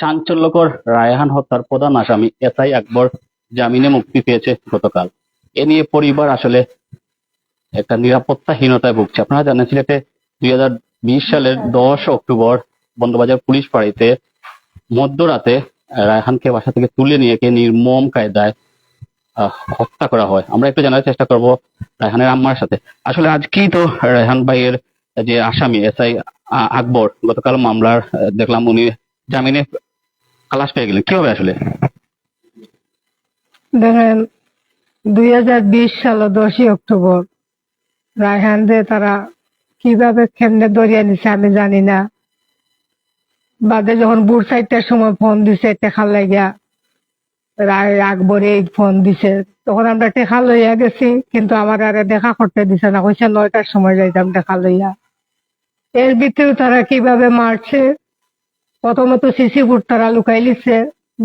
চাঞ্চল্যকর রায়হান হত্যার প্রধান আসামি এসআই আকবর জামিনে মুক্তি পেয়েছে গতকাল। এ নিয়ে পরিবার আসলে একটা নিরাপত্তাহীনতায় ভুগছে। আপনারা জানেন, সিলেটে দুই হাজার বিশ সালের দশ অক্টোবর বন্দবাজার পুলিশ পাড়িতে মধ্যরাতে রায়হানকে বাসা থেকে তুলে নিয়ে কে নির্মম কায়দায় হত্যা করা হয়। আমরা একটু জানার চেষ্টা করব রায়হানের আম্মার সাথে। আসলে আজকেই তো রায়হান ভাইয়ের যে আসামি এসআই আকবর গতকাল মামলার দেখলাম উনি জামিনে খালাস পেয়ে গেলেন। কি হবে আসলে? দেখেন, দুই হাজার বিশ সাল দশই অক্টোবর রায়হানদের তারা কীভাবে কেমনে দরিয়া নিছে আমি জানি না। বাদে যখন বুট সাইডটার সময় ফোন দিছে টেকা লাগিয়া, রায় আকবরে ফোন দিছে, তখন আমরা টেকা লইয়া গেছি, কিন্তু আমার আরে দেখা করতে দিছে না, কইছে নয়টার সময় যাইতাম টেকা লইয়া। এর ভিতরে তারা কীভাবে মারছে প্রথমত সিসি ফুট তারা লুকাই লিছে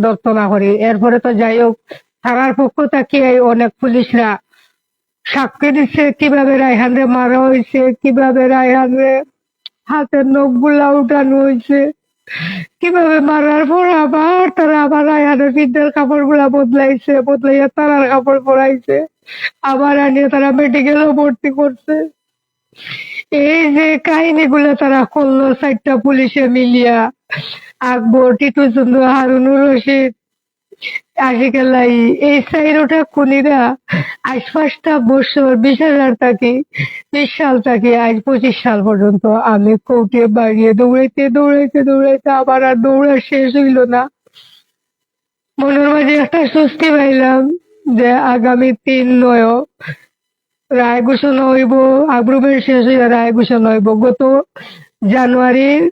দত্ত না করি এরপরে তো যাই হোক থানার পক্ষ থেকে অনেক পুলিশরা সাক্ষী দিচ্ছে কীভাবে রায়হানরে মারা হয়েছে কীভাবে রায়হানরে হাতের নখগুলা উঠানো হয়েছে কীভাবে মারার পর আবার তারা আবার রায়হানের বিদ্যার কাপড়গুলা বদলাইছে, বদলাইয়া তারার কাপড় পরাইছে, আবার আনিয়ে তারা মেডিকেলও ভর্তি করছে। এই যে কাহিনীগুলো তারা করল, চারটা পুলিশে মিলিয়া, আকবর টিটু চন্দ্র হারুনুর রশিদ আশিকালাই এই সাইরোটা খুনিরা আজ পাঁচটা বছর, বিশ হাজার থাকি বিশ সাল থাকি আজ পঁচিশ সাল পর্যন্ত আমি কোর্টে বাড়িয়ে দৌড়াইতে দৌড়াইতে দৌড়াইতে আবার আর দৌড়া শেষ হইল না। মনের মাঝে একটা স্বস্তি পাইলাম যে আগামী তিন নয় রায় ঘোষণা হইব আগ্রুমের শেষ হইয়া রায় ঘোষণা হইব গত জানুয়ারির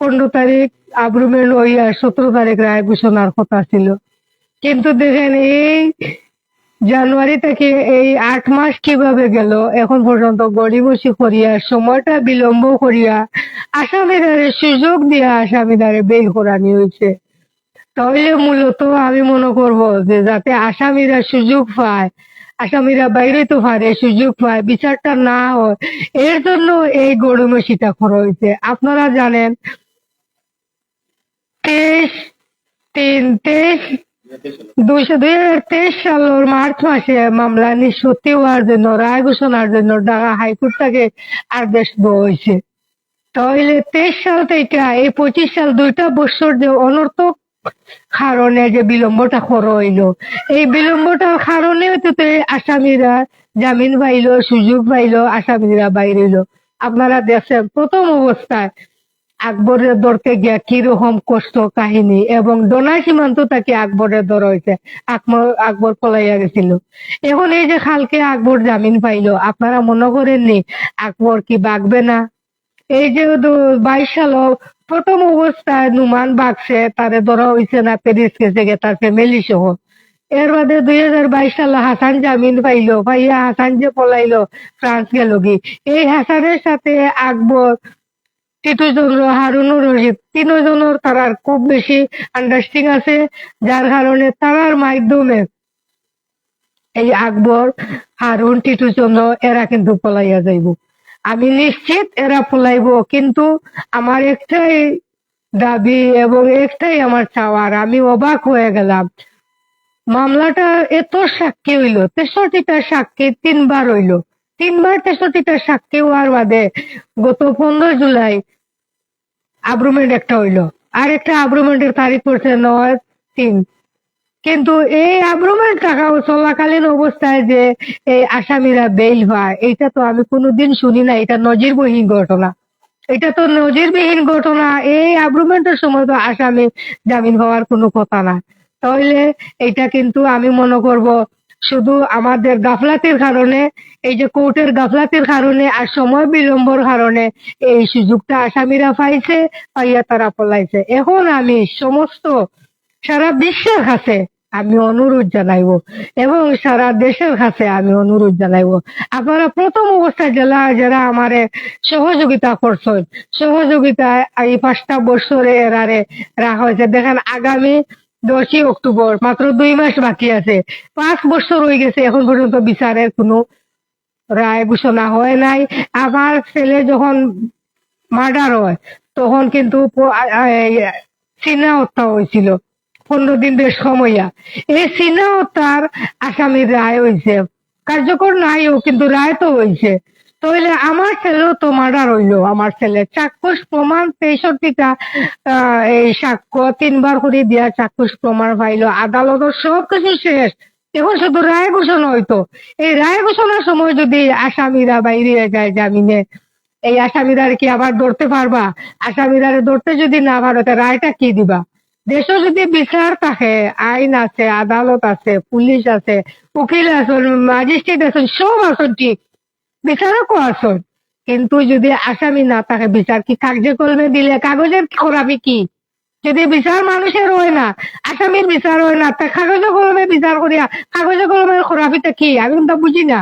পনেরো তারিখ আগ্রুমের হইয়া সতেরো তারিখ রায় ঘোষণার কথা ছিল। কিন্তু দেখেন এই জানুয়ারি থেকে এই আট মাস কীভাবে গেল, এখন পর্যন্ত গড়িবসি করিয়া, সময়টা বিলম্ব করিয়া আসামিদারে সুযোগ দিয়া আসামিদারে বের করানি হয়েছে। তাহলে মূলত আমি মনে করব যে যাতে আসামিরা সুযোগ পায় আসামিরা বাইরে তো পারে সুযোগ পায়, বিচারটা না হয়। এর জন্য এই গড়িমসিটা করা হয়েছে। আপনারা জানেন, তেইশ তিন তেইশ দুইশো দুই হাজার তেইশ সালের মার্চ মাসে মামলা নিষ্পত্তি হওয়ার জন্য, রায় ঘোষণার জন্য ঢাকা হাইকোর্ট থেকে আদেশ দেওয়া হয়েছে। তাহলে তেইশ সাল থেকে এই পঁচিশ সাল দুইটা বছর যে অনর্থক কারণে যে বিলম্বটা হইল এই বিলম্বটার কারণে তো আসামিরা জামিন পাইলো, সুযোগ পাইলো, আসামিরা বাইরে এলো। আপনারা দেখছেন প্রথম অবস্থায় আকবরের দরকে গিয়া কীরকম কষ্ট কাহিনী এবং ডোনা সীমান্ত তাকে আকবরের দর হয়েছে আকবর পলাইয়া গেছিল। এখন এই যে কালকে আকবর জামিন পাইলো, আপনারা মনে করেননি আকবর কি বাগবে না? এই যে বাইশ সাল প্রথম অবস্থায় নুমান বাগছে তারে ধরা হয়েছে না প্যারিস গেছে তার ফ্যামিলি সহ। এর বাদে দুই হাজার বাইশ সালে হাসান জামিন পাইলো ভাইয়া হাসান যে পলাইলো ফ্রান্স গেল গি এই হাসানের সাথে আকবর টিটু চন্দ্র হারুনুর রশিদ তিনজনের তারার খুব বেশি আন্ডারস্ট্যান্ডিং আছে যার কারণে তারার মাধ্যমে এই আকবর হারুন টিটু চন্দ্র এরা কিন্তু পলাইয়া যাইব। আমি নিশ্চিত এরা পলাইব কিন্তু আমার একটাই দাবি এবং একটাই আমার চাওয়ার আমি অবাক হয়ে গেলাম। মামলাটা এত সাক্ষী হইল, তেষট্টিটা সাক্ষী তিনবার হইল। তিনবার তেষট্টিটা সাক্ষী হওয়ার বাদে গত পনেরো জুলাই আব্রুমেন্ট একটা হইল। আর একটা আব্রুমেন্টের তারিখ পড়ছে নয় তিন। কিন্তু এই আব্রুমেন্ট টাকা চলাকালীন অবস্থায় যে এই আসামিরা বেইল হয়, এটা তো আমি কোনোদিন শুনি না এটা নজিরবিহীন ঘটনা। এটা তো নজিরবিহীন ঘটনা, এই আব্রুমেন্টের সময় তো আসামি জামিন হওয়ার কোনো কথা না তাহলে এটা কিন্তু আমি মনে করব শুধু আমাদের গাফলাতির কারণে, এই যে কোর্টের গাফলাতির কারণে আর সময় বিলম্বর কারণে এই সুযোগটা আসামিরা পাইছে পাইয়া তারা পলাইছে। এখন আমি সমস্ত সারা বিশ্বের কাছে আমি অনুরোধ জানাইব এবং সারা দেশের কাছে আমি অনুরোধ জানাইব। আপনারা প্রথম অবস্থায় জেলা যারা আমারে সহযোগিতা করছেন, সহযোগিতা এই পাঁচটা বছরে এরারে রাখা হয়েছে। দেখেন, আগামী দশই অক্টোবর, মাত্র দুই মাস বাকি আছে। পাঁচ বছর হয়ে গেছে, এখন পর্যন্ত বিচারের কোনো রায় ঘোষণা হয় নাই। আমার ছেলে যখন মার্ডার হয়, তখন কিন্তু চীনা হত্যা হয়েছিল। পনেরো দিন বেশ সময়য়া এই চীনা হত্যার আসামির রায় হয়েছে কার্যকর নাইও কিন্তু রায় তো হয়েছে তাহলে আমার ছেলেও তো মার্ডার হইল, আমার ছেলে। চাক্ষুষ প্রমাণ তেষট্টিটা এই সাক্ষ্য তিনবার করে দিয়া চাক্ষুষ প্রমাণ পাইলো। আদালতের সব কিছু শেষ। এখন শুধু রায় ঘোষণা হইতো। এই রায় ঘোষণার সময় যদি আসামিরা বাইরে যায় জামিনে, এই আসামিরা কি আবার ধরতে পারবা? আসামিরা ধরতে যদি না পারো, তা রায়টা কি দিবা? দেশে যদি বিচার থাকে, আইন আছে, আদালত আছে পুলিশ আছে, উকিল আছেন ম্যাজিস্ট্রেট আছেন সব আছেন ঠিক। বিচারকও আছেন কিন্তু যদি আসামি না থাকে বিচার কি কাগজে কলমে দিলে কাগজের খরাবি কি? যদি বিচার মানুষের হয় না আসামির বিচার হয় না, তা কাগজে কলমে বিচার করিয়া কাগজে কলমের খরাবিটা কি? আমি কিন্তু বুঝি না।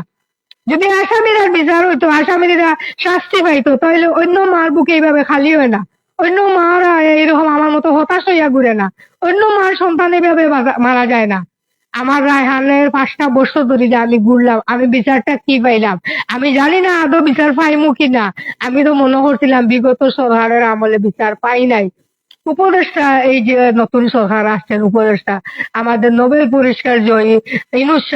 যদি আসামিরা বিচার হইতো আসামিরা শাস্তি পাইতো তাহলে অন্য মার বুকে এইভাবে খালি হয় না। অন্য মারা এইরকম আমার মতো হতাশ হইয়া ঘুরে না। অন্য মার সন্তান এইভাবে বাজা- মারা যায় না। আমার রায়হানের পাঁচটা বছর ধরে যে আমি ঘুরলাম, আমি বিচারটা কি পাইলাম? আমি জানি না আদৌ বিচার পাইমু কি না। আমি তো মনে করছিলাম বিগত সরকারের আমলে বিচার পাই নাই। উপদেষ্টা, এই যে নতুন সরকার আসছেন, উপদেষ্টা, আমাদের নোবেল পুরস্কার জয়ী ইনুস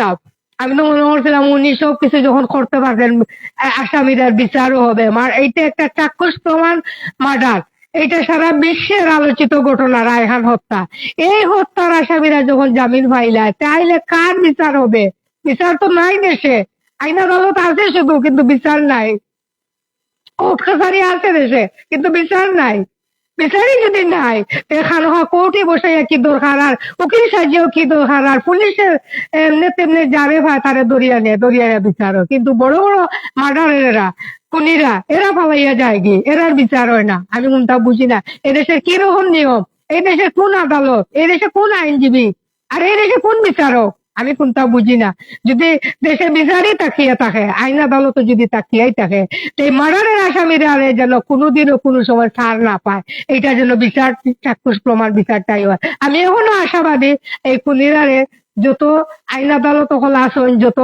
আমি তো মনে করছিলাম উনি সব কিছু যখন করতে পারবেন আসামিদের বিচারও হবে। মার এইটা একটা চাক্ষুষ প্রমাণ, মার্ডার। এটা সারা বিশ্বের আলোচিত ঘটনা, রায়হান হত্যা। এই হত্যার আসামিরা যখন জামিন পাইলায় তাইলে কার বিচার হবে? বিচার তো নাই দেশে। আইন আদালত আছে শুধু, কিন্তু বিচার নাই। কোর্ট কাছারি আছে দেশে, কিন্তু বিচার নাই। বিচারই যদি নাই এখানে কোর্টে বসে কি দরকার? আর উকিল সাজিয়েও কি দরকার? আর পুলিশের এমনি তেমনি যাবে ভাই তারে দরিয়া নিয়ে, দরিয়া বিচারও কিন্তু বড় বড় মার্ডারেরা, খুনিরা, এরা পালাইয়া যায় কি এরার বিচার হয় না। আমি কোনটা বুঝি না। এদেশের কীরকম নিয়ম? এই দেশে কোন আদালত? এই দেশে কোন আইনজীবী? আর এই দেশে কোন বিচারক? আমি কোনটা বুঝি না। যদি দেশে বিচারই তাকিয়ে থাকে, আইন আদালত যদি তাকিয়াই থাকে, তো এই মার্ডারের আসামিরা যেন কোনোদিনও কোনো সময় ছাড় না পায়। এটা যেন বিচার, চাক্ষুষ প্রমাণ বিচারটাই হয়। আমি এখনও আশাবাদী, এই খুনিরারে যত আইন আদালত হল আসন যত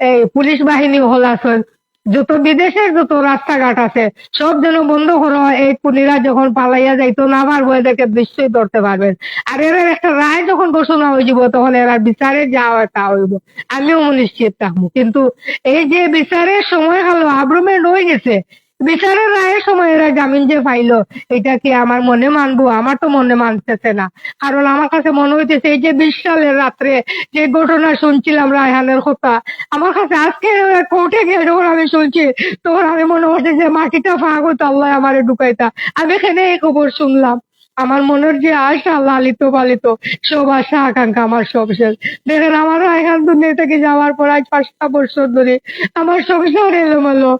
এই পুলিশ বাহিনী হল আসন যত বিদেশের যত রাস্তাঘাট আছে, সব যেন বন্ধ করো এই পুলিরা যখন পালাইয়া যাইতো না পারব এদেরকে নিশ্চয়ই ধরতে পারবেন। আর এর একটা রায় যখন ঘোষণা হয়ে যাব, তখন এরা বিচারে যাওয়া তা হইব। আমিও নিশ্চিত থাকব। কিন্তু এই যে বিচারের সময় হলো আব্রমেন্ট হয়ে গেছে বিচারের সময় এরা জামিন যে পাইলো, এটা কি আমার মনে মানবো? আমার তো মনে মানতেছে না। কারণ আমার কাছে মনে হইতেছে, এই যে বিশ সালের রাত্রে যে ঘটনা শুনছিলাম রায়হানের কথা, আমার কাছে আজকে কোর্টে গিয়ে যখন আমি শুনছি, তখন আমি মনে হচ্ছে যে মাটিটা ফাঁক হতো আল্লাহ আমারে ঢুকাইতা। আমি এখানে এই খবর শুনলাম। আমার মনের যে আশা, লালিত পালিত, সব আশা, আকাঙ্ক্ষা আমার সব শেষ। দেখেন আমারও এখান দুনিয়া থেকে যাওয়ার পর আজ পাঁচটা বছর ধরে আমার সংসার এলোমেলো,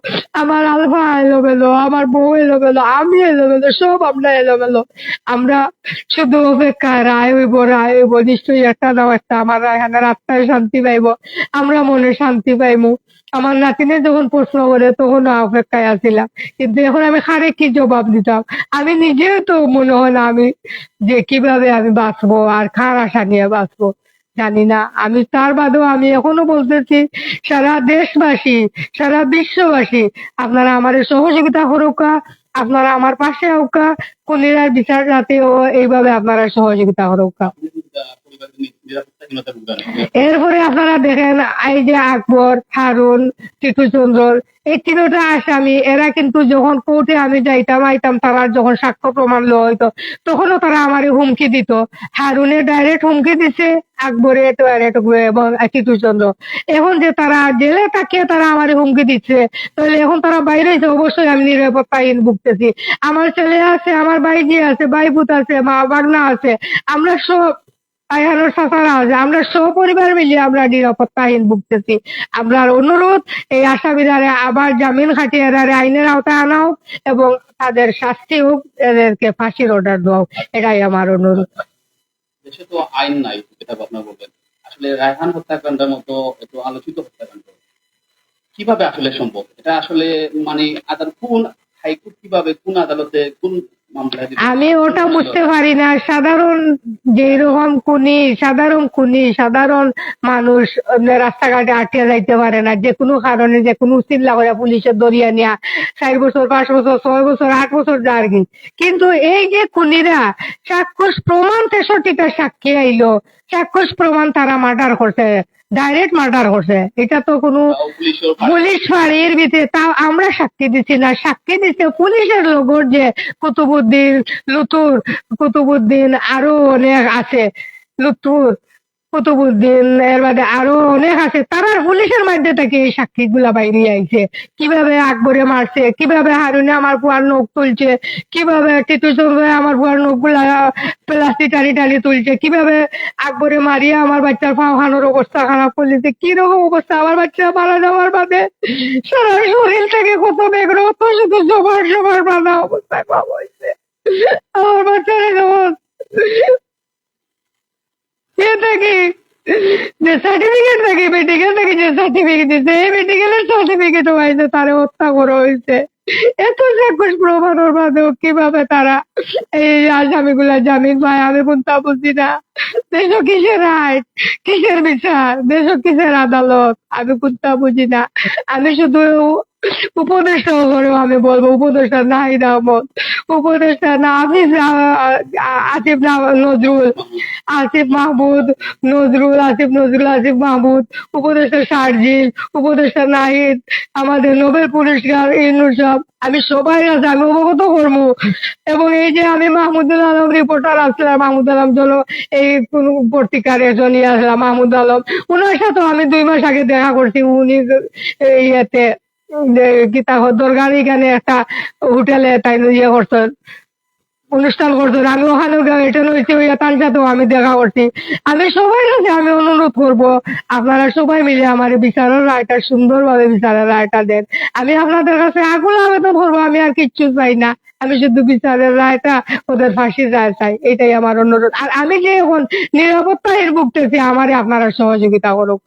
আমার আলফা এলোমেলো, আমার বউ এলোমেলো, আমি এলোমেলো, সব আমরা এলোমেলো। আমরা শুধু অপেক্ষা রায় হইব রায় হইব, নিশ্চয়ই একটা নাও একটা আমার এখানে আত্মায় শান্তি পাইব, আমরা মনে শান্তি পাইবো আমার নাতিনে যখন প্রশ্ন করে, তখন অপেক্ষায় আছিলাম। কিন্তু এখন আমি খারে কি জবাব দিতাম? আমি নিজেও তো মনে হয় না আমি যে কীভাবে আমি বাঁচবো আর খার আশা নিয়ে বাঁচবো, জানি না। আমি তার বাদেও আমি এখনও বলতেছি, সারা দেশবাসী, সারা বিশ্ববাসী, আপনারা আমার সহযোগিতা করুকা, আপনারা আমার পাশে হোকা, খুনিরার বিচার যাতেও এইভাবে আপনারা সহযোগিতা করুকা। এরপরে আপনারা দেখেন এই যে আকবর হারুন টিটুচন্দ্র, এই তিনটা আসামি, এরা কিন্তু যখন কোর্টে আমি যাইতাম, আইতাম, তারা যখন সাক্ষ্য প্রমাণ লওয়া হইতো, তখনও তারা আমারে হুমকি দিত। হারুনে ডাইরেক্ট হুমকি দিছে, আকবরে ডাইরেক্ট এবং টিটুচন্দ্র। এখন যে তারা জেলে তাকিয়ে তারা আমারে হুমকি দিচ্ছে, তাহলে এখন তারা বাইরে হয়েছে অবশ্যই আমি নিরাপত্তাহীন ভুগতেছি। আমার ছেলে আছে, আমার বাইজি আছে বাইপুত আছে, মা বাগনা আছে, আমরা সব আয়ানোর সাফারা আছে আমরা সপরিবার মিলিয়ে আমরা নিরাপত্তাহীন ভুগতেছি। আমরা অনুরোধ, এই আসামিরারে আবার জামিন খাটিয়ে আইনের আওতায় আনা হোক এবং তাদের শাস্তি হোক, এদেরকে ফাঁসির অর্ডার হোক, এটাই আমার অনুরোধ। দেশে তো আইন নাই যেটা আপনার বলবেন। আসলে রায়হান হত্যাকাণ্ডের মতো একটু আলোচিত হত্যাকাণ্ড। কীভাবে আসলে সম্ভব? এটা আসলে মানে আদালত কোন হাইকোর্ট কীভাবে কোন আদালতে কোন আমি ওটা বুঝতে পারি না। সাধারণ যেরকম খুনি সাধারণ খুনি সাধারণ মানুষ রাস্তাঘাটে আটকে যাইতে পারে না। যে কোনো কারণে যে কোনো চিল্লা করে পুলিশের দরিয়া নিয়া চার বছর পাঁচ বছর ছয় বছর আট বছর যার কি। কিন্তু এই যে খুনিরা চাক্ষুষ প্রমাণ তেষট্টিটা সাক্ষী আইলো। চাক্ষুষ প্রমাণ তারা মার্ডার করছে। ডাইরেক্ট মার্ডার করছে এটা তো কোনো পুলিশ ফাঁড়ির ভিতরে তাও আমরা সাক্ষী দিচ্ছি না। সাক্ষী দিচ্ছে পুলিশের লোকর যে কুতুবুদ্দিন লুতুর কুতুবুদ্দিন আরও অনেক আছে। লুতুর। কুতুবুদ্দিন এর বাদে আরও অনেক আছে। তারা পুলিশের মধ্যে থেকে এই সাক্ষী গুলা বাইরে আইছে। কীভাবে আকবরে মারছে, কীভাবে হারুনে আমার বুয়ার নখ তুলছে, কীভাবে টিটু আমার বুয়ার নখগুলা প্লাস্টিক টানি টানি তুলছে, কীভাবে আকবরে মারিয়া আমার বাচ্চার পাও খানোর অবস্থা খারাপ করলেছে কি রকম অবস্থা, আমার বাচ্চা মারা যাওয়ার বাদে সারা শরীর থেকে কত বেগ্র কত শুধু জমার জমার বাঁধা অবস্থায় পাওয়া হয়েছে। আমার বাচ্চারা যেমন এ থেকে। যে সার্টিফিকেট থাকে মেডিকেল থেকে, যে সার্টিফিকেট দিচ্ছে এই মেডিকেলের সার্টিফিকেট হয়েছে তারা হত্যা করা হয়েছে এত চাক্ষুষ প্রমাণের বাদেও কীভাবে তারা এই আসামিগুলা জামিন পায়, আমি কোনটা বুঝি না। দেশ কিসের রাইট কিসের বিচার দেশ কিসের আদালত, আমি কোনটা বুঝি না। আমি শুধু উপদেষ্টা করেও আমি বলব, উপদেষ্টা নাহিদ আহমদ, উপদেষ্টা না আফিস আসিফ নজরুল আসিফ মাহমুদ, নজরুল আসিফ নজরুল আসিফ মাহমুদ, উপদেষ্টা শারজিল, উপদেষ্টা নাহিদ, আমাদের নোবেল পুরস্কার সব আমি সবাই আছে, আমি অবগত করব। এবং এই যে আমি মাহমুদুল আলম রিপোর্টার আসলাম মাহমুদ আলম চলো, এই কোন পত্রিকার এজনই আসলাম মাহমুদ আলম। ওনার সাথে আমি দুই মাস আগে দেখা করছি, উনি ইয়েতে গীতা দরগার এখানে একটা হোটেলে তাই ইয়ে করছেন। অনুষ্ঠান করছেন আমি ওখানে রিটার্ন হয়েছি ওই তার সাথেও আমি দেখা করছি। আমি সবাই কাছে আমি অনুরোধ করব, আপনারা সবাই মিলে আমার বিচারের রায়টা, সুন্দরভাবে বিচারের রায়টা দেন। আমি আপনাদের কাছে আগুন আবেদন করব, আমি আর কিচ্ছু চাই না। আমি শুধু বিচারের রায়টা, ওদের ফাঁসির রায় চাই, এটাই আমার অনুরোধ। আর আমি যে এখন নিরাপত্তাহীন ভুগতেছি, আমারে আপনারা সহযোগিতা করুক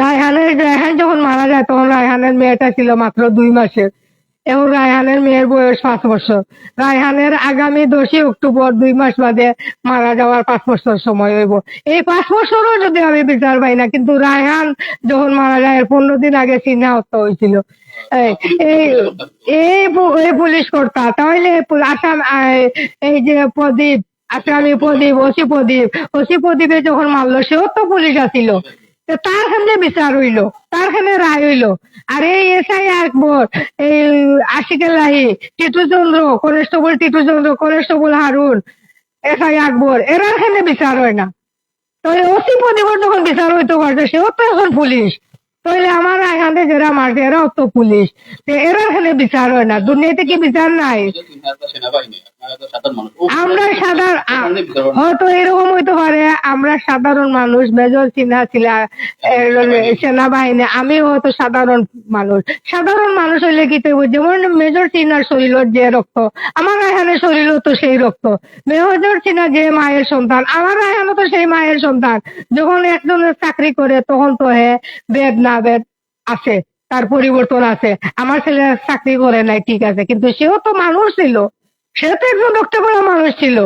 রায়হানের, রায়হান যখন মারা যায়, তখন রায়হানের মেয়েটা ছিল মাত্র দুই মাসের। এবং রায়হানের মেয়ের বয়স পাঁচ বছর। রায়হানের আগামী দশই অক্টোবর দুই মাস বাদে মারা যাওয়ার পাঁচ বছর সময় হইব। এই পাঁচ বছরও যদি আমি বিচার পাই না, কিন্তু রায়হান যখন মারা যায় পনেরো দিন আগে চিহ্না হত্যা হয়েছিল। এই পুলিশ কর্তা, তাহলে আসাম, এই যে প্রদীপ, আসামি প্রদীপ, ওসি প্রদীপ, ওসি প্রদীপে যখন মারলো, সেও তো পুলিশ আসিল তো তার খানে বিচার হইল, তার খানে রায় হইল। আর এই এসআই আকবর, এই আশিকের লাহি Titu Chandra constable Titu Chandra constable Harun, SI Akbar এরা খানে বিচার হয় না। তাহলে অতি প্রতিবার যখন বিচার হইতে পারছে, সেও তো এখন পুলিশ। তাহলে আমার এখানে যারা মারছে, এরাও তো পুলিশ। এরা এখানে বিচার হয় না, দুর্নীতি কি বিচার নাই? আমরা সাধারণ হয়তো এরকম হইতে পারে আমরা সাধারণ মানুষ মেজর চিহ্না ছিল সেনাবাহিনী আমি হয়তো সাধারণ মানুষ। সাধারণ মানুষ হইলে কি তৈব যেমন মেজর চিহ্নার শরীরের যে রক্ত আমার এখানে শরীর তো সেই রক্ত। মেজর চিহ্না যে মায়ের সন্তান আমার এখানে তো সেই মায়ের সন্তান। যখন একজনের চাকরি করে তখন তো হে বেদ না বেদ আছে তার পরিবর্তন আছে। আমার ছেলে চাকরি করে নাই ঠিক আছে কিন্তু সেও তো মানুষ ছিল। সে তো একজন রক্ত করা মানুষ ছিল।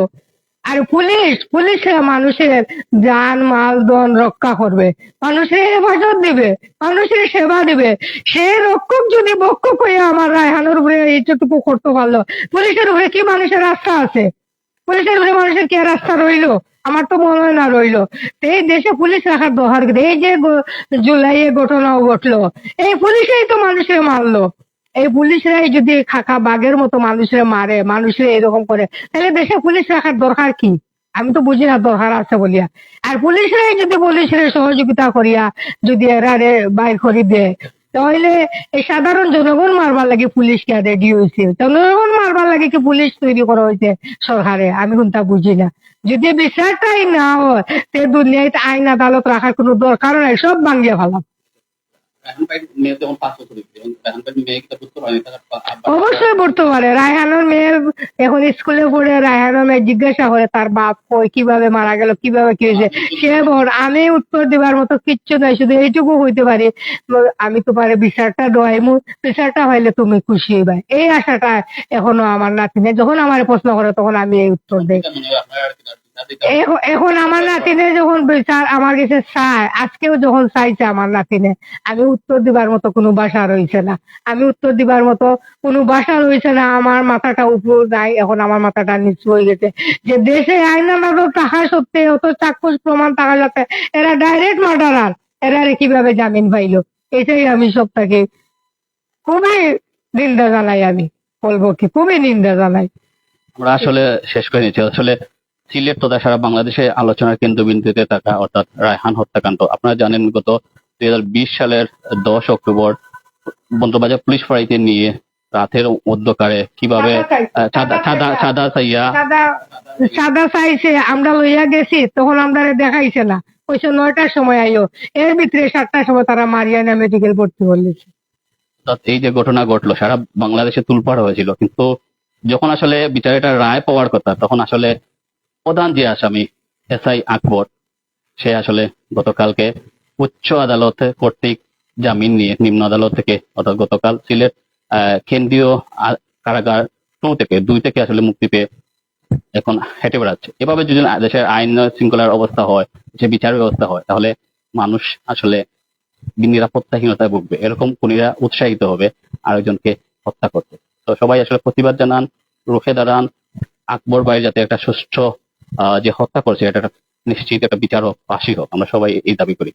আর পুলিশ পুলিশে মানুষের যান মাল দন রক্ষা করবে। মানুষের হেফাজত দিবে, মানুষের সেবা দিবে। সে রক্ষক যদি বক্ষক হয়ে আমার রায়হানের উপরে এইটুকু করতে পারল, পুলিশের উপরে কি মানুষের আস্থা আছে? পুলিশের উপরে মানুষের কি রাস্তা রইল? আমার তো মনে হয় না রইল। এই দেশে পুলিশ রাখার দরকার? এই যে জুলাইয়ে ঘটনাও ঘটলো, এই পুলিশেই তো মানুষের মারলো। এই পুলিশরাই যদি খাকা বাঘের মতো মানুষের মারে, মানুষের এরকম করে, তাহলে দেশে পুলিশ রাখার দরকার কি? আমি তো বুঝি না দরকার আছে বলিয়া। আর পুলিশরাই যদি পুলিশের সহযোগিতা করিয়া যদি এরারে বাইর করে দেয় তাহলে এই সাধারণ জনগণ মারবার লাগে পুলিশ কে রেডি হয়েছে জনগণ মারবার লাগে কি পুলিশ তৈরি করা হয়েছে সরকারে? আমি কোনটা বুঝি না। যদি বিচারটাই না হয়, তে দুনিয়ায় আইন আদালত রাখার কোনো দরকার নাই, সব ভাঙিয়ে ফেলাম। অবশ্যই রায়হানের মেয়ের এখন স্কুলে পড়ে রায়হানমে জিজ্ঞাসা করে, তার বাপ কই? কীভাবে মারা গেল? কীভাবে কি হয়েছে? সে বল, আমি উত্তর দিবার মতো কিচ্ছু নাই, শুধু এইটুকু হইতে পারি। আমি তোমার বিচারটা দোয়াইমু বিচারটা হইলে তুমি খুশি হইবা। এই আশাটা এখনও আমার নাতিনে যখন আমার প্রশ্ন করে, তখন আমি এই উত্তর দেই। এখন আমার নাতিনে যখন বিচার আমার কাছে চায় আজকেও যখন চাইছে আমার নাতিনে আমি উত্তর দিবার মতো কোনো বাসা রয়েছে না। আমি উত্তর দিবার মতো কোনো বাসা রয়েছে না আমার মাথাটা উপর নাই এখন আমার মাথাটা নিচু হয়ে গেছে। যে দেশে আইন আমাদের টাকা সত্যি অত চাক্ষুষ প্রমাণ টাকা যাতে এরা ডাইরেক্ট মার্ডারার এরা কীভাবে জামিন পাইলো? এটাই আমি সবটাকে খুবই নিন্দা জানাই আমি বলব কি খুবই নিন্দা জানাই। আমরা আসলে শেষ করে নিচ্ছি। আসলে সিলেট তথা সারা বাংলাদেশে আলোচনার কেন্দ্রবিন্দুতে থাকা অর্থাৎ রায়হান হত্যাকাণ্ড। আপনারা জানেন গত দুই হাজার বিশ সালের দশ অক্টোবর বন্দরবাজার পুলিশ ফাঁড়িতে নিয়ে রাতের মধ্যকারে কীভাবে চাঁদা চাইয়া সাদা সাদা চাইছে আমরা লইয়া গেছি তখন আমরা দেখাইছে না। কইছে নয়টার সময় আইও। এর ভিতরে সাতটার সময় তারা মারিয়ানা মেডিকেল ভর্তি করলেছে এই যে ঘটনা ঘটলো সারা বাংলাদেশে তুলপাড় হয়েছিল। কিন্তু যখন আসলে বিচারেটা রায় পাওয়ার কথা তখন আসলে প্রধান যে আসামি এসআই আকবর, সে আসলে গতকালকে উচ্চ আদালতে কর্তৃক জামিন নিয়ে, নিম্ন আদালত থেকে, অর্থাৎ গতকাল সিলেট কেন্দ্রীয় কারাগার টু থেকে, দুই থেকে আসলে মুক্তি পেয়ে এখন হেঁটে বেড়াচ্ছে। এভাবে যদি দেশের আইন শৃঙ্খলার অবস্থা হয় যে বিচার ব্যবস্থা হয়, তাহলে মানুষ আসলে নিরাপত্তাহীনতায় ভুগবে। এরকম খুনিরা উৎসাহিত হবে আরেকজনকে হত্যা করতে। তো সবাই আসলে প্রতিবাদ জানান, রুখে দাঁড়ান, আকবর ভাই যাতে একটা সুষ্ঠু যে হত্যা করেছে, এটা নিশ্চিত একটা বিচার হোক ফাঁসি হোক, আমরা সবাই এই দাবি করি।